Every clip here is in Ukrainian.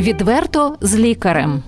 Відверто з лікарем.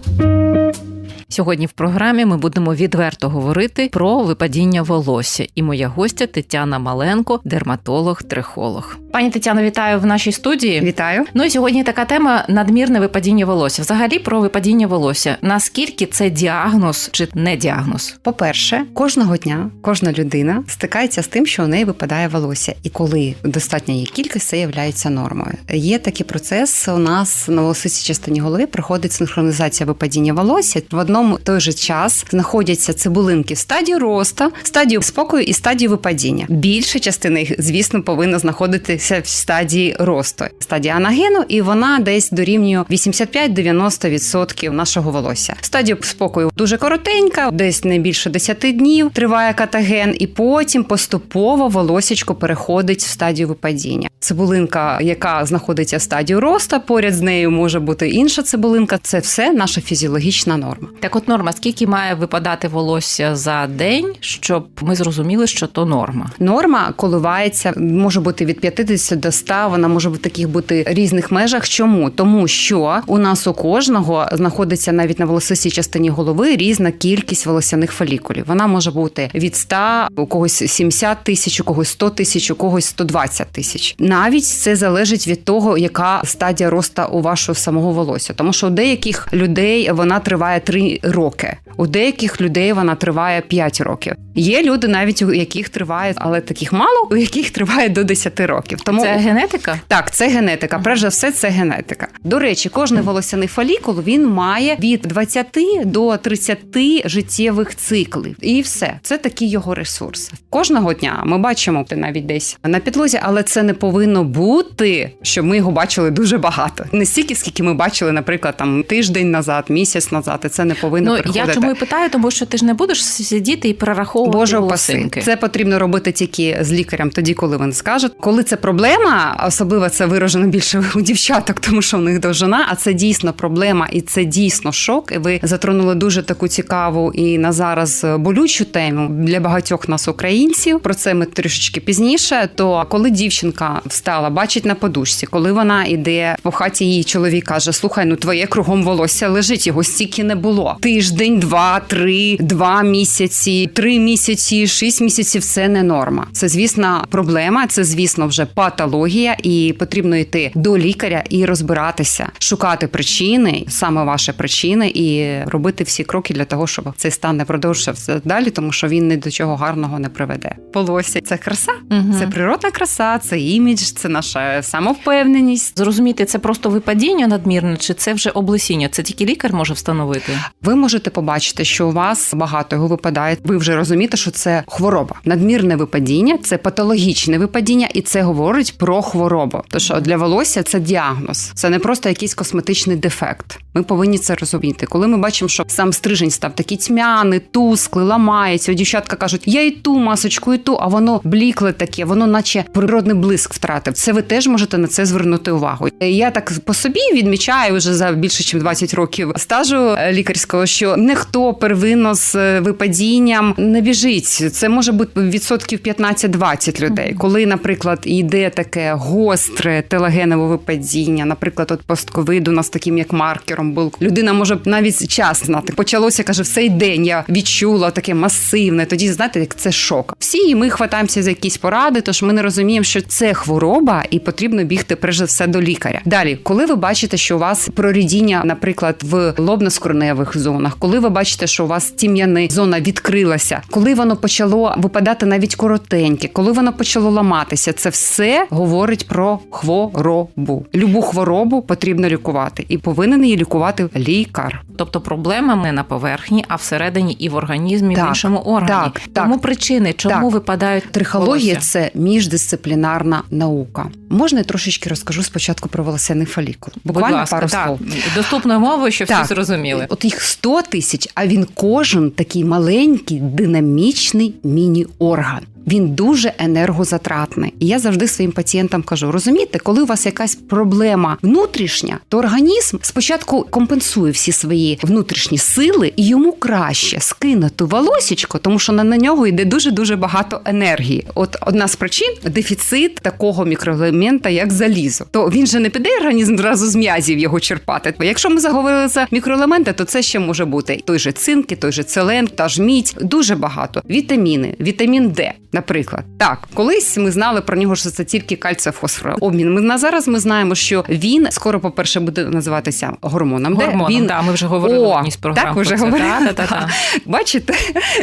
Сьогодні в програмі ми будемо відверто говорити про випадіння волосся. І моя гостя Тетяна Маленко, дерматолог-трихолог. Пані Тетяно, вітаю в нашій студії. Вітаю. Ну і сьогодні така тема надмірне випадіння волосся. Взагалі про випадіння волосся. Наскільки це діагноз чи не діагноз? По-перше, кожного дня кожна людина стикається з тим, що у неї випадає волосся, і коли достатня її кількість, це є нормою. Є такий процес. У нас на волосистій частині голови проходить синхронізація випадіння волосся. В одному той же час знаходяться цибулинки в стадії росту, стадії спокою і стадії випадіння. Більша частина їх, звісно, повинна знаходитися в стадії росту, стадія анагену, і вона десь дорівнює 85-90% нашого волосся. Стадія спокою дуже коротенька, десь не більше 10 днів триває катаген, і потім поступово волосечко переходить в стадію випадіння. Цибулинка, яка знаходиться в стадії росту, поряд з нею може бути інша цибулинка. Це все наша фізіологічна норма. От норма, скільки має випадати волосся за день, щоб ми зрозуміли, що то норма. Норма коливається, може бути від 50 до 100, Вона може в таких бути різних межах. Чому? Тому що у нас у кожного знаходиться навіть на волосистій частині голови різна кількість волосяних фолікулів. Вона може бути від 100, у когось 70 тисяч, у когось 100 тисяч, у когось 120 тисяч. Навіть це залежить від того, яка стадія росту у вашого самого волосся. Тому що у деяких людей вона триває 3 роки, у деяких людей вона триває 5 років. Є люди, навіть у яких триває, але таких мало, у яких триває до 10 років. Тому Це генетика? так, це генетика. За все, це генетика. До речі, кожний волосяний фолікул він має від 20 до 30 життєвих циклів, і все це такі його ресурси. Кожного дня ми бачимо навіть десь на підлозі, але це не повинно бути, щоб ми його бачили дуже багато. Не стільки, скільки ми бачили, наприклад, там тиждень назад, місяць назад. І це не повинно Ну приходити. я чому і питаю, тому що ти ж не будеш сидіти і перераховувати Боже волосинки. Це потрібно робити тільки з лікарем, тоді, коли він скаже. Коли це проблема, особливо це виражено більше у дівчаток, тому що в них довжина, а це дійсно проблема і це дійсно шок. І ви затронули дуже таку цікаву і на зараз болючу тему для багатьох нас українців. Про це ми трішечки пізніше. То коли дівчинка встала, бачить на подушці, коли вона іде по хаті, її чоловік каже: Слухай, ну твоє кругом волосся лежить, його стільки не було. Тиждень, два, три, два місяці, три місяці, шість місяців це не норма. Це звісно проблема. Це звісно вже патологія, і потрібно йти до лікаря і розбиратися, шукати причини, саме ваші причини, і робити всі кроки для того, щоб цей стан не продовжився далі, тому що він ні до чого гарного не приведе. Волосся це краса, Мгм. це природна краса, це імідж, це наша самовпевненість. Зрозуміти, це просто випадіння надмірне, чи це вже облесіння? Це тільки лікар може встановити. Ви можете побачити, що у вас багато його випадає. Ви вже розумієте, що це хвороба. Надмірне випадіння це патологічне випадіння, і це говорить про хворобу. Тож для волосся це діагноз, це не просто якийсь косметичний дефект. Ми повинні це розуміти. Коли ми бачимо, що сам стрижень став такий тьмяний, тусклий, ламається. Дівчатка кажуть, я і ту масочку, і ту, а воно блікле таке, воно наче природний блиск втратив. Це ви теж можете на це звернути увагу. Я так по собі відмічаю вже за більше ніж 20 років стажу е, лікарського, що ніхто первинно з е, випадінням не біжить. Це може бути відсотків 15-20 людей. Коли, наприклад, йде таке гостре телагенове випадіння, наприклад, от постковид у нас таким як маркером був. Людина може навіть час знати. Почалося, каже, в цей день я відчула таке масивне. Тоді знаєте, як це шок. Всі і ми хватаємося за якісь поради, тож ми не розуміємо, що це хвороба, і потрібно бігти перш за все до лікаря. Далі, коли ви бачите, що у вас прорідіння, наприклад, в лобно-скроневих зонах, коли ви бачите, що у вас тім'яна зона відкрилася, коли воно почало випадати навіть коротеньке, коли воно почало ламатися, це все говорить про хворобу. Любу хворобу потрібно лікувати, і повинен її лікувати лікар. Тобто проблема не на поверхні, а всередині і в організмі, Так, в іншому органі. так, так. Тому причини, чому Так. випадають Трихологія волосся? це міждисциплінарна наука. Можна я трошечки розкажу спочатку про волосяний фолікул? Буквально Будь ласка, пару так. слов. доступною мовою, щоб Так. всі зрозуміли. От їх 100 тисяч, а він кожен такий маленький, динамічний міні-орган. Він дуже енергозатратний. І я завжди своїм пацієнтам кажу: розумієте, коли у вас якась проблема внутрішня, то організм спочатку компенсує всі свої внутрішні сили, і йому краще скинути волосічко, тому що на, нього йде дуже дуже багато енергії. От одна з причин дефіцит такого мікроелемента, як залізо. То він же не піде організм зразу з м'язів його черпати. Якщо ми заговорили за мікроелементи, то це ще може бути той же цинк, той же целен, та ж мідь, дуже багато. Вітаміни, вітамін Д, наприклад. Так, колись ми знали про нього, що це тільки кальція фосфору. Обмін. Ми на зараз ми знаємо, що він скоро, по-перше, буде називатися гормоном. Гормоном, він да, ми вже говорили О, програм. так, вже говорили. Да, да, да, да. Бачите,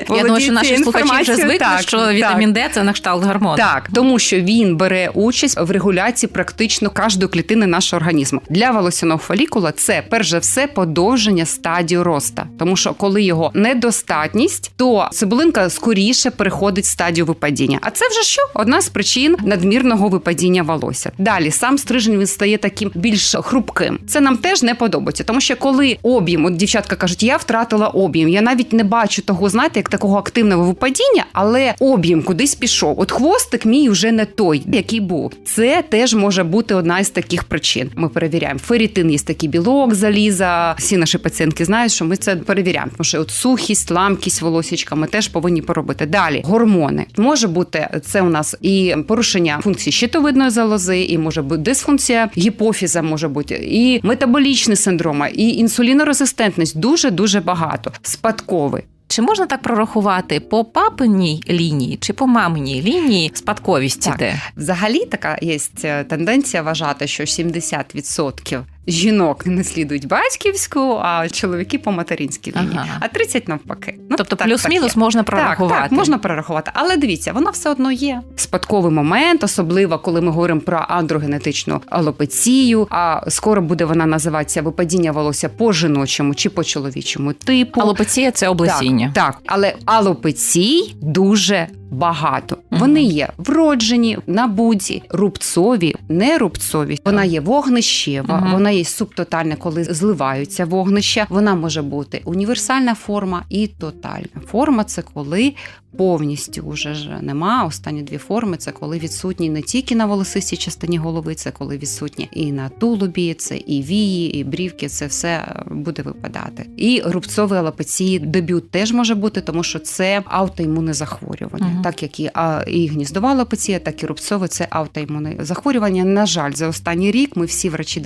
Я думаю, що наші слухачі вже звикли, Так, що так. вітамін Д це на кшталт гормону. Так, тому що він бере участь в регуляції практично кожної клітини нашого організму. Для волосяного фолікула це перш за все подовження стадію роста, тому що коли його недостатність, то цибулинка скоріше переходить в стадію випадіння. А це вже що? Одна з причин надмірного випадіння волосся. Далі сам стрижень він стає таким більш хрупким. Це нам теж не подобається, тому що коли об'єм, от дівчатка кажуть, я втратила об'єм, я навіть не бачу того, знаєте, як такого активного випадіння, але об'єм кудись пішов. От хвостик мій вже не той, який був. Це теж може бути одна із таких причин. Ми перевіряємо. Ферритин є такий білок, заліза. Всі наші пацієнтки знають, що ми це перевіряємо. Тому що от сухість, ламкість волосічка ми теж повинні поробити. Далі гормони може бути це у нас і порушення функції щитовидної залози, і може бути дисфункція гіпофіза, може бути і метаболічні синдроми, і інсулінорезистентність. Дуже дуже багато. Спадковий. Чи можна так прорахувати по папиній лінії чи по маминій лінії спадковість Так. іде? Взагалі така є е, тенденція вважати, що 70% жінок наслідують батьківську, а чоловіки по материнській лінії, Ага. а 30 навпаки. Ну, тобто так, плюс-мінус так можна прорахувати. так, можна прорахувати, але дивіться, воно все одно є. Спадковий момент, особливо коли ми говоримо про андрогенетичну алопецію. А скоро буде вона називатися випадіння волосся по жіночому чи по чоловічому типу. Алопеція це облесіння. Так, так, але алопецій дуже багато. Вони є вроджені, набуті, рубцові, не рубцові. Вона є вогнищева, вона є субтотальна, коли зливаються вогнища. Вона може бути універсальна форма і тотальна форма це коли повністю вже ж нема. Останні дві форми це коли відсутні не тільки на волосистій частині голови, це коли відсутні і на тулубі, це і вії, і брівки. Це все е, буде випадати. І рубцові алопеції дебют теж може бути, тому що це аутоімунне захворювання, Мгм. так як і, а, і гніздова алопеція, так і рубцове це аутоімунне захворювання. На жаль, за останній рік ми всі врачі,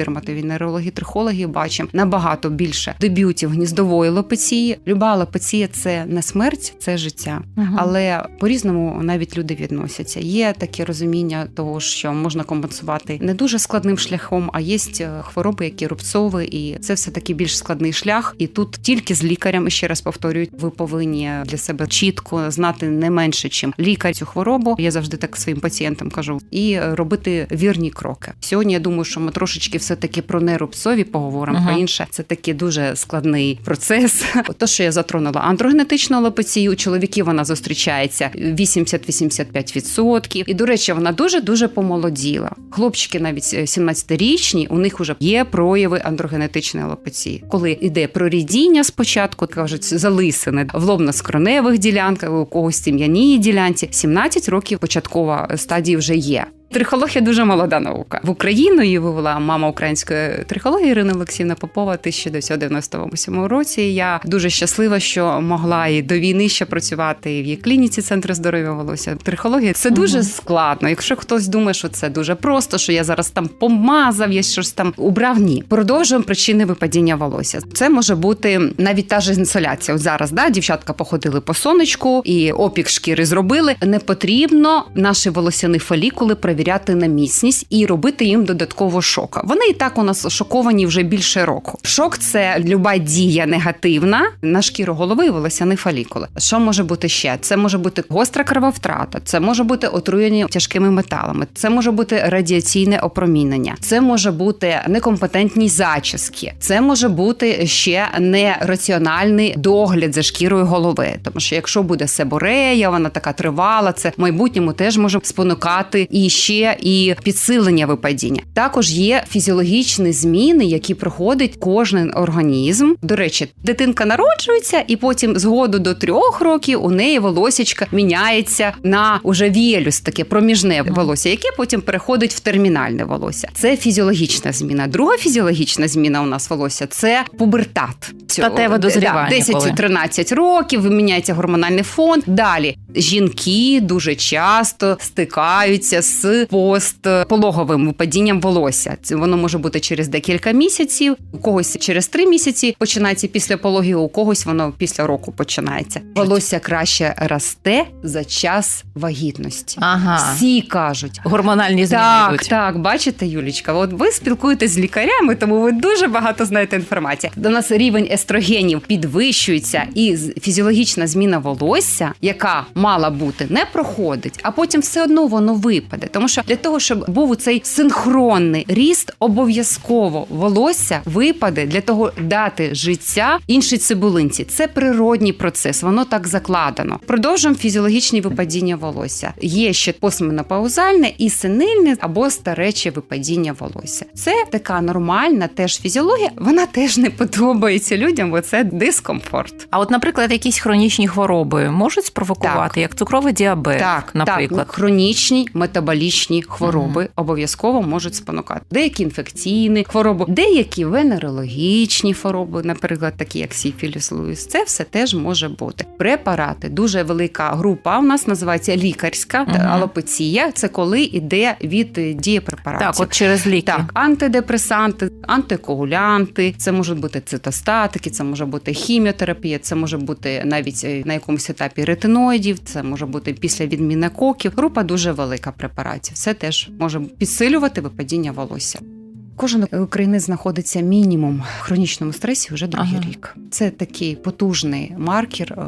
дерматовенерологи, трихологи бачимо набагато більше дебютів гніздової алопеції. Люба алопеція – це не смерть, це життя. Мгм. Але по-різному навіть люди відносяться. Є таке розуміння того, що можна компенсувати не дуже складним шляхом, а є хвороби, які рубцові, і це все таки більш складний шлях. І тут тільки з лікарем, ще раз повторюю, ви повинні для себе чітко знати не менше, чим лікар цю хворобу. Я завжди так своїм пацієнтам кажу, і робити вірні кроки. Сьогодні я думаю, що ми трошечки все таки про нерубцові поговоримо. Ага. Про інше це такий дуже складний процес. То, що я затронула андрогенетичну алопецію, у чоловіків вона зустрічається 80-85%. І, до речі, вона дуже дуже помолоділа. Хлопчики навіть е, 17-річні, у них вже є прояви андрогенетичної алопеції. Коли йде прорідіння спочатку, кажуть, залисини в лобно-скроневих ділянках, у когось тім'яній ділянці, 17 років початкова стадія вже є. Трихологія дуже молода наука. В Україну її вивела мама української трихології Ірина Олексіївна Попова в 1998 році. Я дуже щаслива, що могла і до війни ще працювати і в її клініці Центру здоров'я волосся. Трихологія це дуже Мгм. складно. Якщо хтось думає, що це дуже просто, що я зараз там помазав, я щось там убрав. Ні, продовжуємо причини випадіння волосся. Це може бути навіть та ж інсоляція. От зараз да, дівчатка походили по сонечку і опік шкіри зробили. Не потрібно наші волосяні фолікули перевіряти на міцність і робити їм додатково шока. Вони і так у нас шоковані вже більше року. Шок це люба дія негативна на шкіру голови і волосяні фолікули. Що може бути ще? Це може бути гостра крововтрата, це може бути отруєння тяжкими металами, це може бути радіаційне опромінення, це може бути некомпетентні зачіски, це може бути ще нераціональний догляд за шкірою голови. Тому що якщо буде себорея, вона така тривала, це в майбутньому теж може спонукати і ще ще і підсилення випадіння. Також є фізіологічні зміни, які проходить кожен організм. До речі, дитинка народжується, і потім згоду до трьох років у неї волосічка міняється на уже віелюс, таке проміжне волосся, яке потім переходить в термінальне волосся. Це фізіологічна зміна. Друга фізіологічна зміна у нас волосся це пубертат. Статеве дозрівання, Да, коли. 10-13 років міняється гормональний фон. Далі жінки дуже часто стикаються з постпологовим випадінням волосся. Це воно може бути через декілька місяців, у когось через три місяці починається після пологів, у когось воно після року починається. Волосся краще росте за час вагітності. Ага. Всі кажуть. Гормональні зміни Так, йдуть. так, бачите, Юлічка, от ви спілкуєтесь з лікарями, тому ви дуже багато знаєте інформації. До нас рівень естрогенів підвищується, і фізіологічна зміна волосся, яка мала бути, не проходить, а потім все одно воно випаде. Тому що для того, щоб був цей синхронний ріст, обов'язково волосся випаде для того дати життя іншій цибулинці. Це природній процес, воно так закладено. Продовжуємо фізіологічні випадіння волосся. Є ще постменопаузальне і синильне або старече випадіння волосся. Це така нормальна теж фізіологія. Вона теж не подобається людям, бо це дискомфорт. А от, наприклад, якісь хронічні хвороби можуть спровокувати, Так. як цукровий діабет, Так, наприклад. так, хронічні метаболічні хвороби обов'язково можуть спонукати. Деякі інфекційні хвороби, деякі венерологічні хвороби, наприклад, такі як сіфіліс Луїс. Це все теж може бути. Препарати дуже велика група. У нас називається лікарська Мгм. алопеція. Це коли йде від дії препаратів. Так, от через ліки. Так, антидепресанти, антикоагулянти, це можуть бути цитостатики, це може бути хіміотерапія, це може бути навіть е, на якомусь етапі ретиноїдів, це може бути після відміни коків. Група дуже велика препаратів. Це теж може підсилювати випадіння волосся. Кожен українець знаходиться мінімум в хронічному стресі вже другий Ага. рік. Це такий потужний маркер е,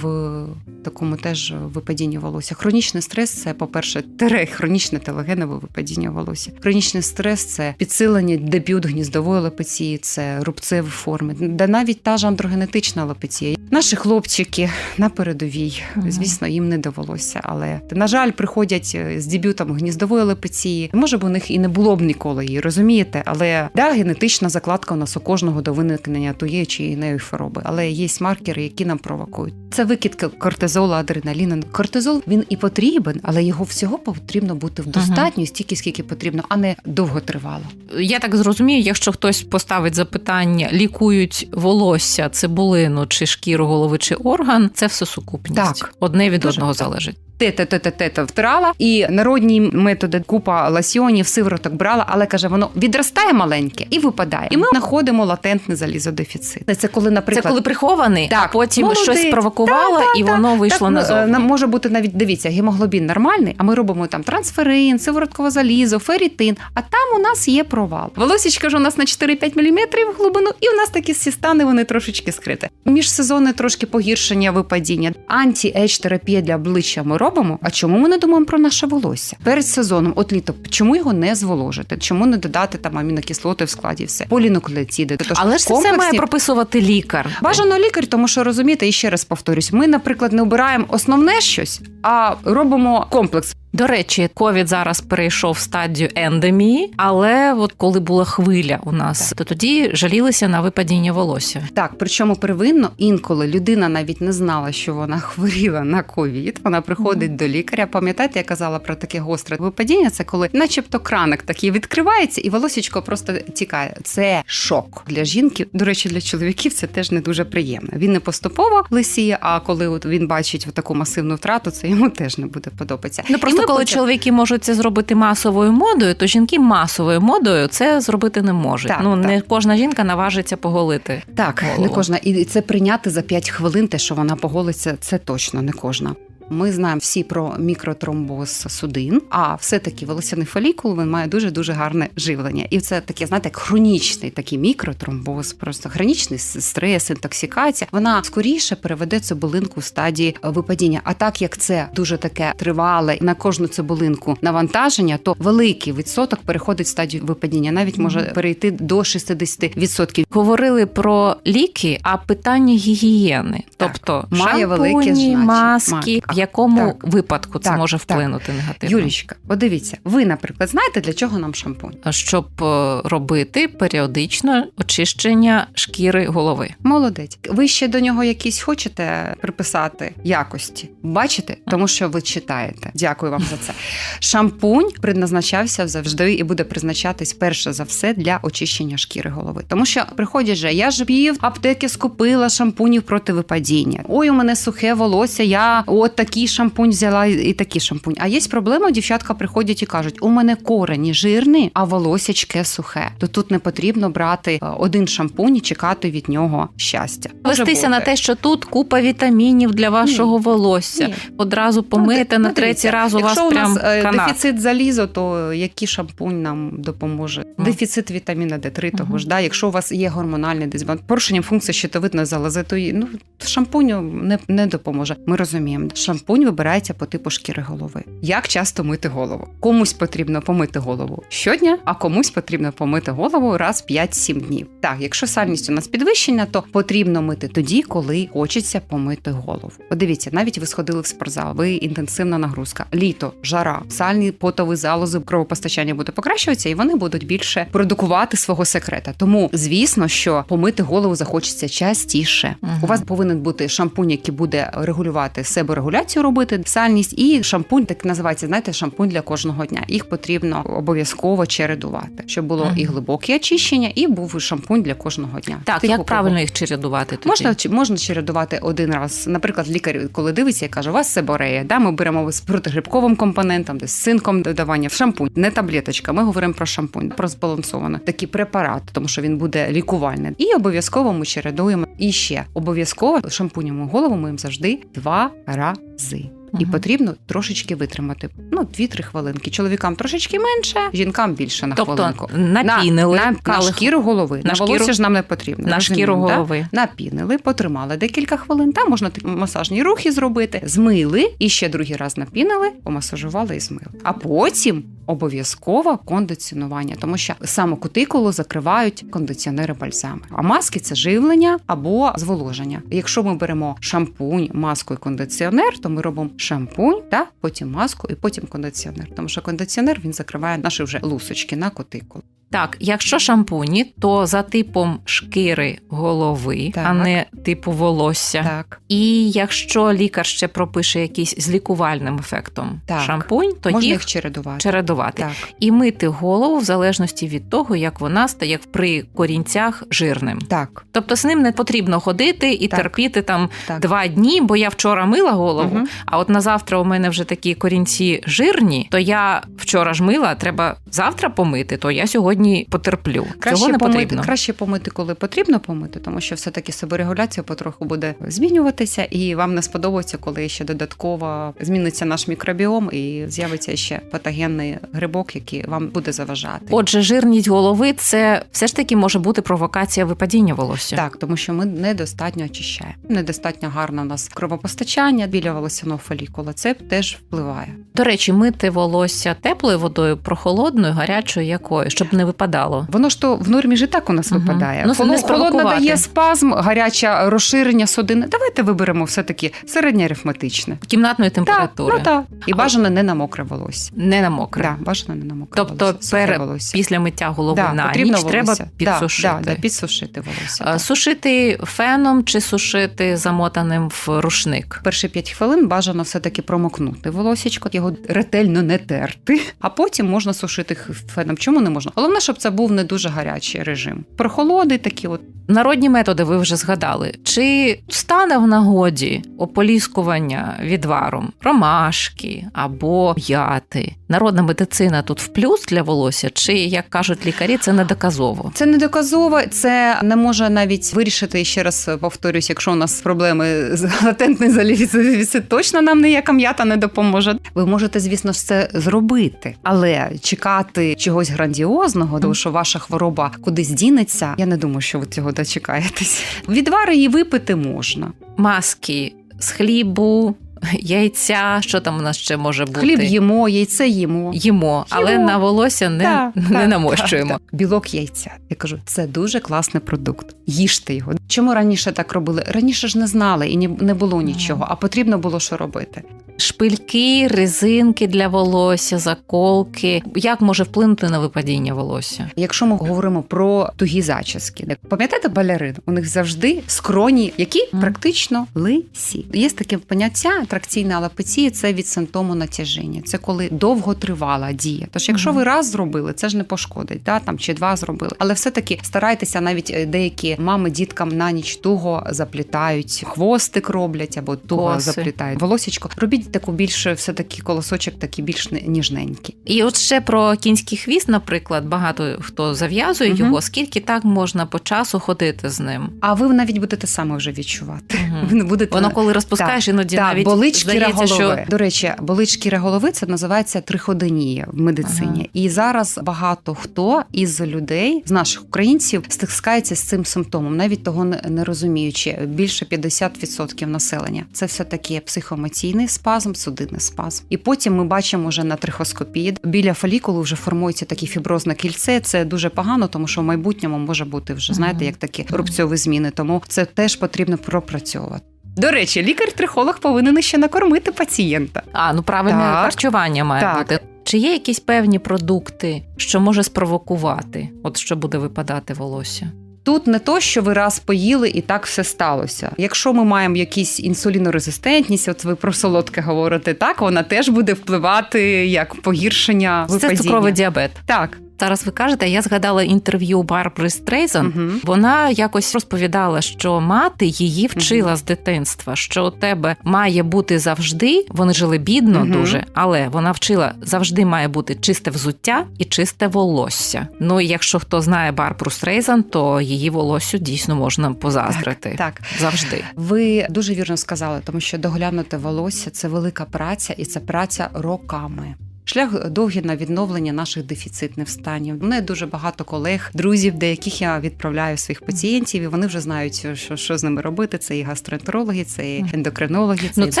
в такому теж випадінні волосся. Хронічний стрес це, по-перше, тере хронічне телегенове випадіння волосся. Хронічний стрес це підсилення дебют гніздової алопеції, це рубцеві форми, да навіть та ж андрогенетична алопеція. Наші хлопчики на передовій, Мгм. звісно, їм не довелося, але на жаль, приходять е, з дебютом гніздової алопеції. Може б у них і не було б ніколи її, розумієте? Але да, генетична закладка у нас у кожного до виникнення тієї чи іної хвороби. Але є маркери, які нам провокують. Це викидки кортизолу, адреналіну. Кортизол він і потрібен, але його всього потрібно бути в достатньо стільки, скільки потрібно, а не довготривало. Я так зрозумію, якщо хтось поставить запитання, лікують волосся, цибулину чи шкіру голови, чи орган, це все сукупність. Так. Одне від Дуже одного так. залежить. Тета втрала, і народні методи купа ласьйонів, сивороток брала, але каже, воно відростає маленьке і випадає. І ми знаходимо латентний залізодефіцит. Це коли, наприклад, Це коли прихований, Так, а потім молодець. щось спровокувало, і воно вийшло назовні. е, може бути навіть дивіться, гемоглобін нормальний, а ми робимо там трансферин, сивороткове залізо, ферритин, а там у нас є провал. Волосічка ж у нас на 4-5 мм в глибину, і у нас такі сістани, вони трошечки скриті. Міжсезонне трошки погіршення випадіння. Анті-ейдж терапія для обличчя ми робимо. А чому ми не думаємо про наше волосся? Перед сезоном, от літо, чому його не зволожити? Чому не додати там амінокислоти в складі? Все полінуклеоциди? Тож Але ж це має прописувати лікар. Бажано лікар, тому що розумієте, і ще раз повторюсь, ми, наприклад, не обираємо основне щось, а робимо комплекс. До речі, ковід зараз перейшов в стадію ендемії, але от коли була хвиля у нас, то тоді жалілися на випадіння волосся. Так, причому первинно інколи людина навіть не знала, що вона хворіла на ковід. Вона приходить до лікаря. Пам'ятаєте, я казала про таке гостре випадіння? Це коли, начебто, краник такий відкривається, і волосічко просто тікає. Це шок для жінки. До речі, для чоловіків це теж не дуже приємно. Він не поступово лисіє, а коли от він бачить таку масивну втрату, це йому теж не буде подобатися. Ну просто коли потім- чоловіки можуть це зробити масовою модою, то жінки масовою модою це зробити не можуть. Так, ну так. не кожна жінка наважиться поголити. Так, голову. не кожна. І це прийняти за 5 хвилин, те, що вона поголиться, це точно не кожна. Ми знаємо всі про мікротромбоз судин, а все-таки волосяний фолікул він має дуже дуже гарне живлення. І це таке, знаєте, хронічний такий мікротромбоз, просто хронічний стрес, інтоксикація. Вона скоріше переведе цибулинку в стадії випадіння. А так як це дуже таке тривале на кожну цибулинку навантаження, то великий відсоток переходить в стадію випадіння. Навіть може перейти до 60%. Говорили про ліки, а питання гігієни, Так, тобто має велике значення. маски. В якому так. випадку це Так, може так. вплинути негативно? Юлічка, подивіться, ви, наприклад, знаєте, для чого нам шампунь? Щоб е, робити періодично очищення шкіри голови. Молодець. Ви ще до нього якісь хочете приписати якості? Бачите? Тому що ви читаєте. Дякую вам за це. Шампунь предназначався завжди і буде призначатись перше за все для очищення шкіри голови. Тому що приходять же, я ж пів аптеки скупила шампунів проти випадіння. Ой, у мене сухе волосся. Я от такий шампунь взяла і такий шампунь. А є проблема, дівчатка приходять і кажуть: у мене корені жирні, а волосячке сухе. То тут не потрібно брати е, один шампунь і чекати від нього щастя. Вестися на те, що тут купа вітамінів для вашого волосся. Ні. Одразу помити Ну, на ну, третій раз у вас Якщо у нас е, канат. дефіцит залізу, то який шампунь нам допоможе? Мгм. Дефіцит вітаміна Д3 того ж. Да? Якщо у вас є гормональний дисбаланс, порушенням функції щитовидної залози, то ну, шампуню не, не допоможе. Ми розуміємо, шампунь вибирається по типу шкіри голови. Як часто мити голову? Комусь потрібно помити голову щодня, а комусь потрібно помити голову раз 5-7 днів. Так, якщо сальність у нас підвищена, то потрібно мити тоді, коли хочеться помити голову. Подивіться, навіть ви сходили в спортзал, ви інтенсивна нагрузка, літо, жара, сальні потові залози, кровопостачання буде покращуватися, і вони будуть більше продукувати свого секрета. Тому, звісно, що помити голову захочеться частіше. Мгм. У вас повинен бути шампунь, який буде регулювати себорегуляцію робити, сальність, і шампунь, так називається, знаєте, шампунь для кожного дня. Їх потрібно обов'язково чередувати, щоб було Мгм. і глибоке очищення, і був шампунь для кожного дня. Так, Типу як правильно їх чередувати? Тоді? Можна можна чередувати один раз. Наприклад, лікар, коли дивиться і каже, у вас себорея, да, ми беремо з протигрибковим компонентом, десь з цинком додавання. Шампунь, не таблеточка. Ми говоримо про шампунь, про збалансований такий препарат, тому що він буде лікувальний. І обов'язково ми чередуємо. І ще обов'язково шампунем у голову ми їм завжди два рази. Сы. І потрібно трошечки витримати. Ну, 2-3 хвилинки. Чоловікам трошечки менше, жінкам більше на Тобто хвилинку. напінили, на, на, на шкіру голови. на На, шкіру- ж нам не потрібно. на шкіру розуміємо, да? голови. Напінили, потримали декілька хвилин. Там можна такі масажні рухи зробити, змили і ще другий раз напінили, помасажували і змили. А потім обов'язково кондиціонування, тому що саме кутикулу закривають кондиціонери бальзами. А маски це живлення або зволоження. Якщо ми беремо шампунь, маску і кондиціонер, то ми робимо шампунь, та потім маску і потім кондиціонер. Тому що кондиціонер він закриває наші вже лусочки на кутикулу. Так, якщо шампуні, то за типом шкіри голови, Так. а не типу волосся. Так. І якщо лікар ще пропише якийсь з лікувальним ефектом Так. шампунь, то Можна їх чередувати. чередувати Так. і мити голову в залежності від того, як вона стає при корінцях жирним. Так. Тобто з ним не потрібно ходити і Так. терпіти там Так. два дні, бо я вчора мила голову, Мгм. а от на завтра у мене вже такі корінці жирні, то я вчора ж мила, треба завтра помити, то я сьогодні потерплю. Краще Цього не помити, потрібно. краще помити, коли потрібно помити, тому що все-таки себорегуляція потроху буде змінюватися, і вам не сподобається, коли ще додатково зміниться наш мікробіом і з'явиться ще патогенний грибок, який вам буде заважати. Отже, жирність голови це все ж таки може бути провокація випадіння волосся. Так, тому що ми недостатньо очищаємо. Недостатньо гарно у нас кровопостачання біля волосяного фолікула. Це теж впливає. До речі, мити волосся теплою водою, прохолодною, гарячою якою, щоб не випадало. Воно ж то в нормі ж і так у нас Мгм. випадає. Ну, це Холодна дає спазм, гаряча розширення судини. Давайте виберемо все таки середньоарифметичне. Кімнатної Так, температури, ну так. І А- бажано не на мокре волосся. не на мокре. Да, бажано не на мокре Тобто волосся. пере- волосся. Після миття голови Да, на ніч треба підсушити. Да, да, да, підсушити волосся. Так. Сушити феном чи сушити замотаним в рушник. Перші 5 хвилин бажано все-таки промокнути волосічко, його ретельно не терти, а потім можна сушити феном. Чому не можна? Головне, щоб це був не дуже гарячий режим. Прохолоди такі, от Народні методи ви вже згадали. Чи стане в нагоді ополіскування відваром ромашки або м'яти? Народна медицина тут в плюс для волосся, чи як кажуть лікарі, це не доказово? Це не доказово, це не може навіть вирішити ще раз повторюсь, якщо у нас проблеми з латентний залізовіцит, точно нам ніяка м'ята не допоможе. Ви можете, звісно це зробити, але чекати чогось грандіозного, тому що ваша хвороба кудись дінеться. Я не думаю, що ви цього дочекаєтесь. Відвари її випити можна. Маски з хлібу, яйця, що там у нас ще може бути? Хліб їмо, яйце їмо. Їмо, але Їмо. на волосся не, Так, не так, намощуємо. так, так. Білок яйця. Я кажу, це дуже класний продукт. їжте його. Чому раніше так робили? Раніше ж не знали і не було нічого, а потрібно було що робити. Шпильки, резинки для волосся, заколки. Як може вплинути на випадіння волосся? Якщо ми говоримо про тугі зачіски, пам'ятаєте балерин? У них завжди скроні, які практично лисі. Є таке поняття тракційна алопеція це від симптому натяження. Це коли довго тривала дія. Тож, якщо ви раз зробили, це ж не пошкодить, да? там чи два зробили. Але все-таки старайтеся, навіть е, деякі мами діткам на ніч туго заплітають, хвостик роблять або туго Коси. заплітають волосічко. Робіть таку більше, все таки колосочок, такий більш не- ніжненький. І от ще про кінський хвіст, наприклад, багато хто зав'язує Мгм. його. Скільки так можна по часу ходити з ним? А ви навіть будете саме вже відчувати. Мгм. Ви не будете Воно коли розпускаєш, іноді так, навіть болить шкіра здається, голови. що До речі, болить шкіра голови це називається триходонія в медицині. Ага. І зараз багато хто із людей, з наших українців, стискається з цим симптомом, навіть того не, розуміючи. Більше 50% населення. Це все таки психоемоційний спазм, судинний спазм. І потім ми бачимо вже на трихоскопії. Біля фолікулу вже формується таке фіброзне кільце. Це дуже погано, тому що в майбутньому може бути вже знаєте, як такі рубцьові зміни. Тому це теж потрібно пропрацьовувати. До речі, лікар-трихолог повинен ще накормити пацієнта. а ну правильне Так. харчування має Так. бути. Чи є якісь певні продукти, що може спровокувати, от що буде випадати волосся? Тут не то, що ви раз поїли і так все сталося. Якщо ми маємо якісь інсулінорезистентність, от ви про солодке говорите, так вона теж буде впливати як погіршення Це випадіння. цукровий діабет. Так. Зараз ви кажете, я згадала інтерв'ю Барбари Стрейзен. Угу. Вона якось розповідала, що мати її вчила з дитинства, що у тебе має бути завжди. Вони жили бідно Мгм. дуже, але вона вчила завжди має бути чисте взуття і чисте волосся. Ну і якщо хто знає Барбару Стрейзен, то її волоссю дійсно можна позаздрити Так. завжди. Ви дуже вірно сказали, тому що доглянути волосся це велика праця, і це праця роками. Шлях довгий на відновлення наших дефіцитних станів. У мене дуже багато колег, друзів, деяких я відправляю своїх пацієнтів, і вони вже знають, що, що з ними робити. Це і гастроентерологи, це і ендокринологи, це Ну, це-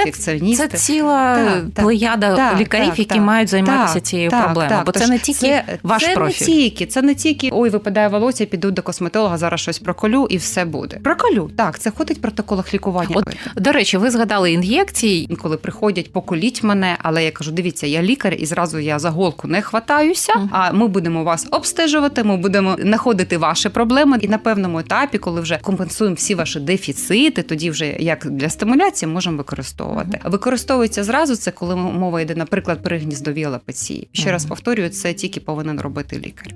інфекціоністи. Це ціла Так, плеяда Так, лікарів, так, які так. мають займатися Так, цією так, проблемою, так. бо це не тільки це, ваш це профіль. не тільки, це не тільки ой, випадає волосся, піду до косметолога, зараз щось проколю і все буде. Проколю. Так, це ходить в протоколах лікування. От До речі, ви згадали ін'єкції. Інколи приходять, поколіть мене, але я кажу: дивіться, я лікар, і зразу я за голку не хватаюся. А ми будемо вас обстежувати. Ми будемо знаходити ваші проблеми. І на певному етапі, коли вже компенсуємо всі ваші дефіцити, тоді вже як для стимуляції можемо використовувати. Використовується зразу це, коли мова йде, наприклад, при гніздовій алопеції. Ще раз повторюю, це тільки повинен робити лікар.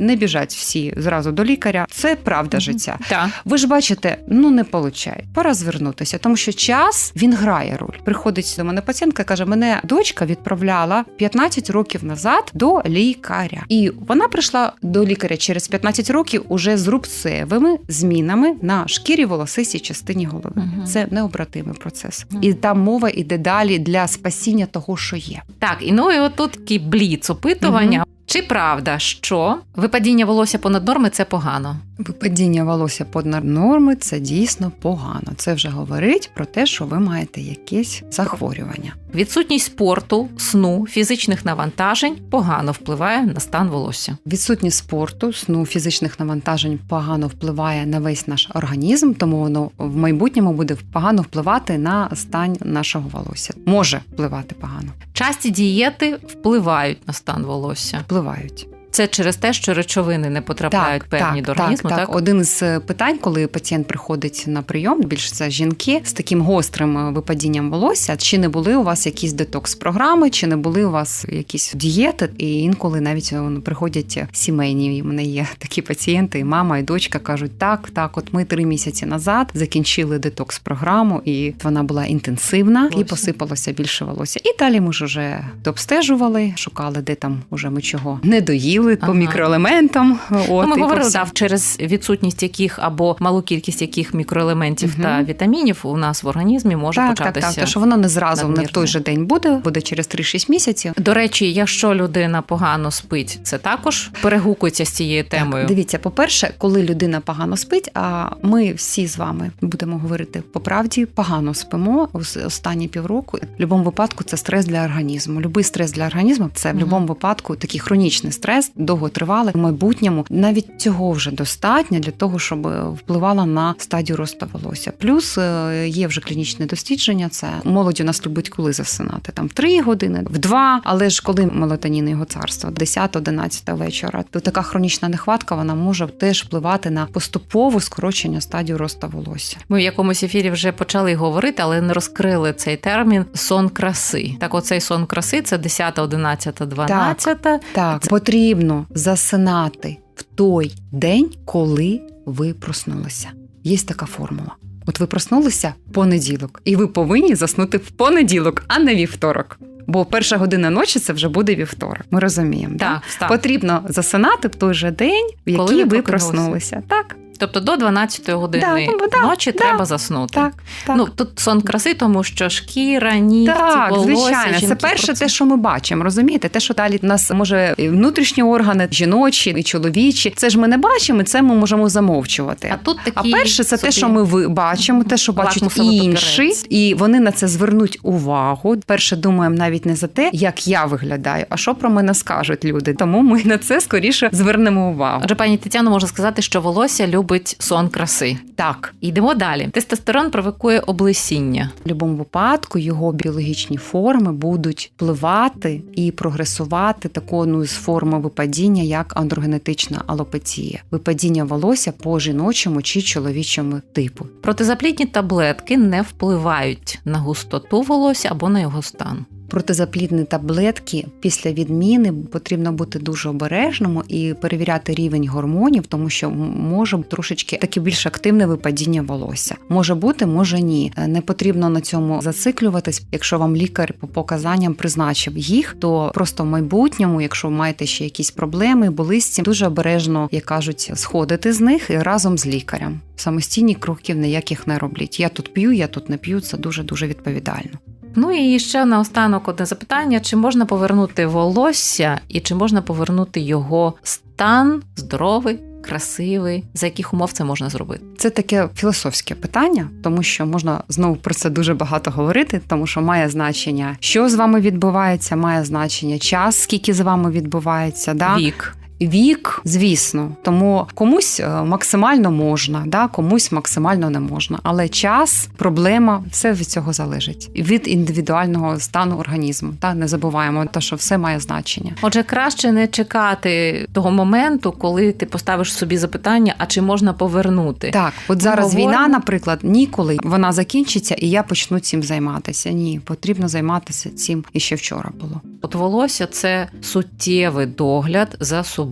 Не біжать всі зразу до лікаря. Це правда життя. Так. Ви ж бачите, ну не получає. Пора звернутися, тому що час він грає роль. Приходить до мене пацієнтка, каже: мене дочка відправляла 15 років назад до лікаря, і вона прийшла до лікаря через 15 років уже з рубцевими змінами на шкірі волосистій частині голови. Мгм. Це необратимий процес, Мгм. і там мова іде далі для спасіння того, що є. Так, і ну і отут такий бліц опитування. Чи правда, що випадіння волосся понад норми це погано? Випадіння волосся понад норми це дійсно погано. Це вже говорить про те, що ви маєте якесь захворювання. Відсутність спорту, сну, фізичних навантажень погано впливає на стан волосся. Відсутність спорту, сну, фізичних навантажень погано впливає на весь наш організм, тому воно в майбутньому буде погано впливати на стан нашого волосся. Може впливати погано. Часті дієти впливають на стан волосся. Впливають. Це через те, що речовини не потрапляють певні до організму. так, Так, так. Один із е, питань, коли пацієнт приходить на прийом, більше це жінки з таким гострим е, випадінням волосся. Чи не були у вас якісь детокс-програми, чи не були у вас якісь дієти? І інколи навіть е, приходять сімейні. І в мене є такі пацієнти, і мама, і дочка кажуть: так, так, от ми три місяці назад закінчили детокс-програму, і вона була інтенсивна, і посипалося більше волосся. І далі ми ж уже обстежували, шукали, де там уже ми чого не доїли по Ага. мікроелементам. От, Ну, ми говорили так, через відсутність яких або малу кількість яких мікроелементів Мгм. та вітамінів у нас в організмі може так, так, початися. так, що воно не зразу, не в той же день буде, буде через 3-6 місяців. До речі, якщо людина погано спить, це також перегукується з цією темою. Так, дивіться, по-перше, коли людина погано спить, а ми всі з вами будемо говорити по правді, погано спимо ос- останні півроку. В будь-якому випадку це стрес для організму. Любий стрес для організму це в будь-якому випадку такий хронічний стрес, час довготривалий в майбутньому. Навіть цього вже достатньо для того, щоб впливала на стадію росту волосся. Плюс е, є вже клінічне дослідження. Це молодь у нас любить коли засинати там в 3 години, в 2, але ж коли мелатонін його царство, 10-11 вечора, то така хронічна нехватка вона може теж впливати на поступове скорочення стадію росту волосся. Ми в якомусь ефірі вже почали говорити, але не розкрили цей термін сон краси. Так, оцей сон краси це 10, 11, 12. Так, потрібно засинати в той день, коли ви проснулися. Є така формула. От ви проснулися в понеділок, і ви повинні заснути в понеділок, а не вівторок. Бо перша година ночі це вже буде вівторок. Ми розуміємо. Так, так. Потрібно засинати в той же день, в Коли який ви ви прокинулися. проснулися. Так, Тобто до 12 години Да, ну, да, ночі да. треба заснути. так, так. Ну тут сон краси, тому що шкіра, нігті, Так, волосся, звичайно, це перше, про те, що ми бачимо. Розумієте, те, що далі нас може і внутрішні органи, жіночі і чоловічі. Це ж ми не бачимо, це ми можемо замовчувати. А тут А перше, це те, що ми бачимо, те, що бачать інші, і вони на це звернуть увагу. Перше думаємо навіть не за те, як я виглядаю, а що про мене скажуть люди. Тому ми на це скоріше звернемо увагу. Отже, пані Тетяно, можна сказати, що волосся любить сон краси. Так, Йдемо далі. Тестостерон провокує облесіння. в будь-якому випадку його біологічні форми будуть впливати і прогресувати таку одну з форм випадіння, як андрогенетична алопеція, випадіння волосся по жіночому чи чоловічому типу. Протизаплідні таблетки не впливають на густоту волосся або на його стан. Протизаплідні таблетки після відміни потрібно бути дуже обережному і перевіряти рівень гормонів, тому що може трошечки таке більш активне випадіння волосся. Може бути, може ні. Е, Не потрібно на цьому зациклюватись. Якщо вам лікар по показанням призначив їх, то просто в майбутньому, якщо ви маєте ще якісь проблеми, болисті, дуже обережно, як кажуть, сходити з них і разом з лікарем. Самостійні кроків ніяких не роблять. Я тут п'ю, я тут не п'ю. Це дуже дуже відповідально. Ну і ще наостанок одне запитання: чи можна повернути волосся і чи можна повернути його стан здоровий, красивий? За яких умов це можна зробити? Це таке філософське питання, тому що можна знову про це дуже багато говорити, тому що має значення, що з вами відбувається, має значення час, скільки з вами відбувається. Да? Вік. Вік, звісно, тому комусь е, максимально можна, да, комусь максимально не можна. Але час, проблема, все від цього залежить від індивідуального стану організму. Та не забуваємо, те, що все має значення. Отже, краще не чекати того моменту, коли ти поставиш собі запитання, а чи можна повернути? Так, от зараз говоримо- війна, наприклад, ніколи вона закінчиться, і я почну цим займатися. Ні, потрібно займатися цим і ще вчора було. От волосся це суттєвий догляд за собою.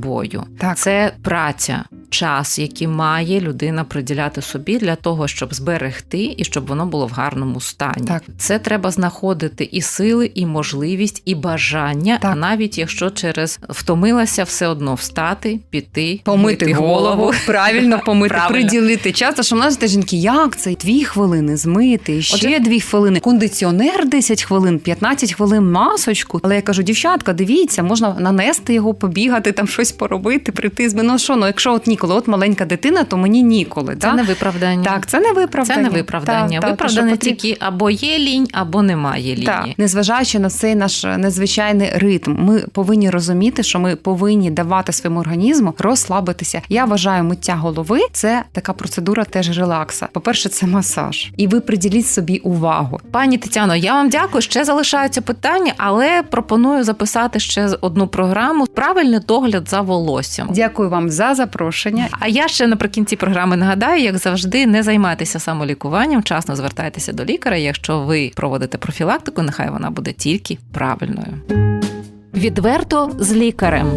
Так. Це праця, час, який має людина приділяти собі для того, щоб зберегти і щоб воно було в гарному стані. Так. Це треба знаходити і сили, і можливість, і бажання. Так. А навіть якщо через втомилася, все одно встати, піти, Помити мити голову, правильно помити, Правильно. приділити час. Тому що в нас жінки, як це? Дві хвилини змити, ще Отже- дві хвилини. Кондиціонер 10 хвилин, 15 хвилин масочку. Але я кажу, дівчатка, дивіться, можна нанести його, побігати, там щось поробити, прийти з Ну що, ну якщо от ніколи, от маленька дитина, то мені ніколи. Це да? не виправдання. Так, це не виправдання. Це не виправдання. Так, так, Виправдання потрібно- тільки або є лінь, або немає лінії. Так, незважаючи на цей наш незвичайний ритм, ми повинні розуміти, що ми повинні давати своєму організму розслабитися. Я вважаю, миття голови це така процедура теж релакса. По-перше, це масаж, і ви приділіть собі увагу. Пані Тетяно, я вам дякую. Ще залишаються питання, але пропоную записати ще одну програму Правильний догляд за волоссям. Дякую вам за запрошення. А я ще наприкінці програми нагадаю, як завжди, не займайтеся самолікуванням, вчасно звертайтеся до лікаря. Якщо ви проводите профілактику, нехай вона буде тільки правильною. Відверто з лікарем.